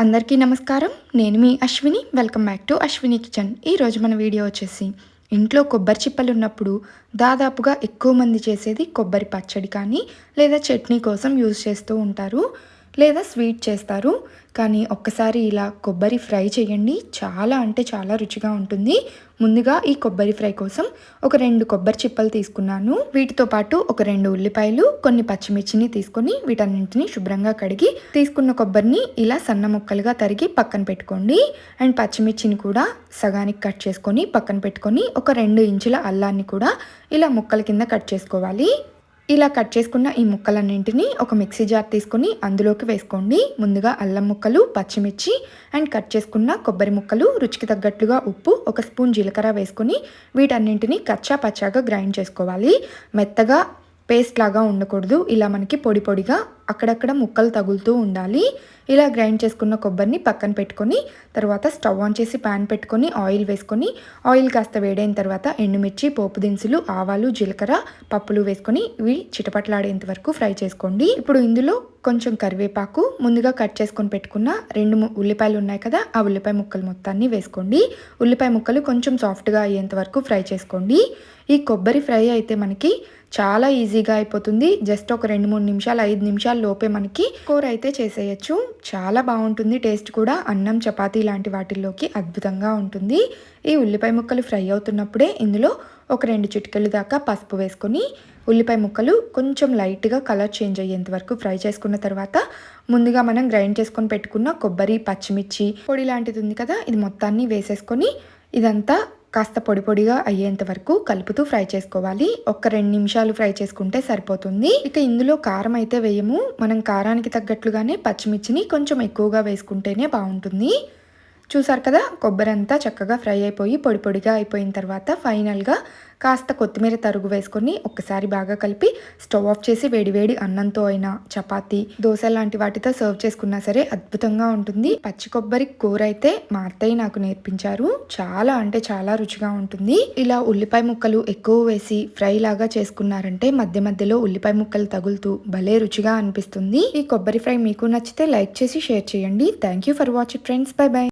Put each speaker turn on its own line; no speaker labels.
అందరికీ నమస్కారం. నేను మీ Ashwini. Welcome back to Ashwini kitchen. ఈరోజు మన వీడియో వచ్చేసి ఇంట్లో కొబ్బరి చిప్పలు ఉన్నప్పుడు దాదాపుగా ఎక్కువ మంది చేసేది కొబ్బరి పచ్చడి కానీ లేదా చట్నీ కోసం యూజ్ చేస్తూ ఉంటారు. లేదా స్వీట్ చేస్తారు. కానీ ఒక్కసారి ఇలా కొబ్బరి ఫ్రై చేయండి. చాలా అంటే చాలా రుచిగా ఉంటుంది. ముందుగా ఈ కొబ్బరి ఫ్రై కోసం ఒక రెండు కొబ్బరి చిప్పలు తీసుకున్నాను. వీటితో పాటు ఒక రెండు ఉల్లిపాయలు కొన్ని పచ్చిమిర్చిని తీసుకొని వీటన్నింటిని శుభ్రంగా కడిగి తీసుకున్న కొబ్బరిని ఇలా సన్న ముక్కలుగా తరిగి పక్కన పెట్టుకోండి. అండ్ పచ్చిమిర్చిని కూడా సగానికి కట్ చేసుకొని పక్కన పెట్టుకొని ఒక రెండు ఇంచుల అల్లాన్ని కూడా ఇలా ముక్కల కింద కట్ చేసుకోవాలి. ఇలా కట్ చేసుకున్న ఈ ముక్కలన్నింటినీ ఒక మిక్సీ జార్ తీసుకొని అందులోకి వేసుకోండి. ముందుగా అల్లం ముక్కలు పచ్చిమిర్చి అండ్ కట్ చేసుకున్న కొబ్బరి ముక్కలు రుచికి తగ్గట్లుగా ఉప్పు ఒక స్పూన్ జీలకర్ర వేసుకొని వీటన్నింటినీ కచ్చా పచ్చాగా గ్రైండ్ చేసుకోవాలి. మెత్తగా పేస్ట్ లాగా ఉండకూడదు. ఇలా మనకి పొడి పొడిగా అక్కడక్కడ ముక్కలు తగులుతూ ఉండాలి. ఇలా గ్రైండ్ చేసుకున్న కొబ్బరిని పక్కన పెట్టుకొని తర్వాత స్టవ్ ఆన్ చేసి ప్యాన్ పెట్టుకొని ఆయిల్ వేసుకొని ఆయిల్ కాస్త వేడైన తర్వాత ఎండుమిర్చి పోపు దినుసులు ఆవాలు జీలకర్ర పప్పులు వేసుకొని ఇవి చిటపట్లాడేంత వరకు ఫ్రై చేసుకోండి. ఇప్పుడు ఇందులో కొంచెం కరివేపాకు ముందుగా కట్ చేసుకొని పెట్టుకున్న రెండు ఉల్లిపాయలు ఉన్నాయి కదా ఆ ఉల్లిపాయ ముక్కలు మొత్తాన్ని వేసుకోండి. ఉల్లిపాయ ముక్కలు కొంచెం సాఫ్ట్గా అయ్యేంత వరకు ఫ్రై చేసుకోండి. ఈ కొబ్బరి ఫ్రై అయితే మనకి చాలా ఈజీగా అయిపోతుంది. జస్ట్ ఒక రెండు మూడు నిమిషాలు ఐదు నిమిషాల లోపే మనకి కూర అయితే చేసేయచ్చు. చాలా బాగుంటుంది. టేస్ట్ కూడా అన్నం చపాతీ లాంటి వాటిల్లోకి అద్భుతంగా ఉంటుంది. ఈ ఉల్లిపాయ ముక్కలు ఫ్రై అవుతున్నప్పుడే ఇందులో ఒక రెండు చిటికలు దాకా పసుపు వేసుకొని ఉల్లిపాయ ముక్కలు కొంచెం లైట్గా కలర్ చేంజ్ అయ్యేంత వరకు ఫ్రై చేసుకున్న తర్వాత ముందుగా మనం గ్రైండ్ చేసుకొని పెట్టుకున్న కొబ్బరి పచ్చిమిర్చి పొడి లాంటిది ఉంది కదా ఇది మొత్తాన్ని వేసేసుకొని ఇదంతా కాస్త పొడి పొడిగా అయ్యేంత వరకు కలుపుతూ ఫ్రై చేసుకోవాలి. ఒక రెండు నిమిషాలు ఫ్రై చేసుకుంటే సరిపోతుంది. ఇక ఇందులో కారం అయితే వేయము. మనం కారానికి తగ్గట్లుగానే పచ్చిమిర్చిని కొంచెం ఎక్కువగా వేసుకుంటేనే బాగుంటుంది. చూసారు కదా కొబ్బరి అంతా చక్కగా ఫ్రై అయిపోయి పొడి పొడిగా అయిపోయిన తర్వాత ఫైనల్గా కాస్త కొత్తిమీర తరుగు వేసుకొని ఒక్కసారి బాగా కలిపి స్టవ్ ఆఫ్ చేసి వేడివేడి అన్నంతో అయినా చపాతి దోశ లాంటి వాటితో సర్వ్ చేసుకున్నా సరే అద్భుతంగా ఉంటుంది. పచ్చి కొబ్బరి కూర అయితే మా అత్తయ్య నాకు నేర్పించారు. చాలా అంటే చాలా రుచిగా ఉంటుంది. ఇలా ఉల్లిపాయ ముక్కలు ఎక్కువ వేసి ఫ్రై లాగా చేసుకున్నారంటే మధ్య మధ్యలో ఉల్లిపాయ ముక్కలు తగులుతూ భలే రుచిగా అనిపిస్తుంది. ఈ కొబ్బరి ఫ్రై మీకు నచ్చితే లైక్ చేసి షేర్ చేయండి. Thank you for watching friends. Bye bye.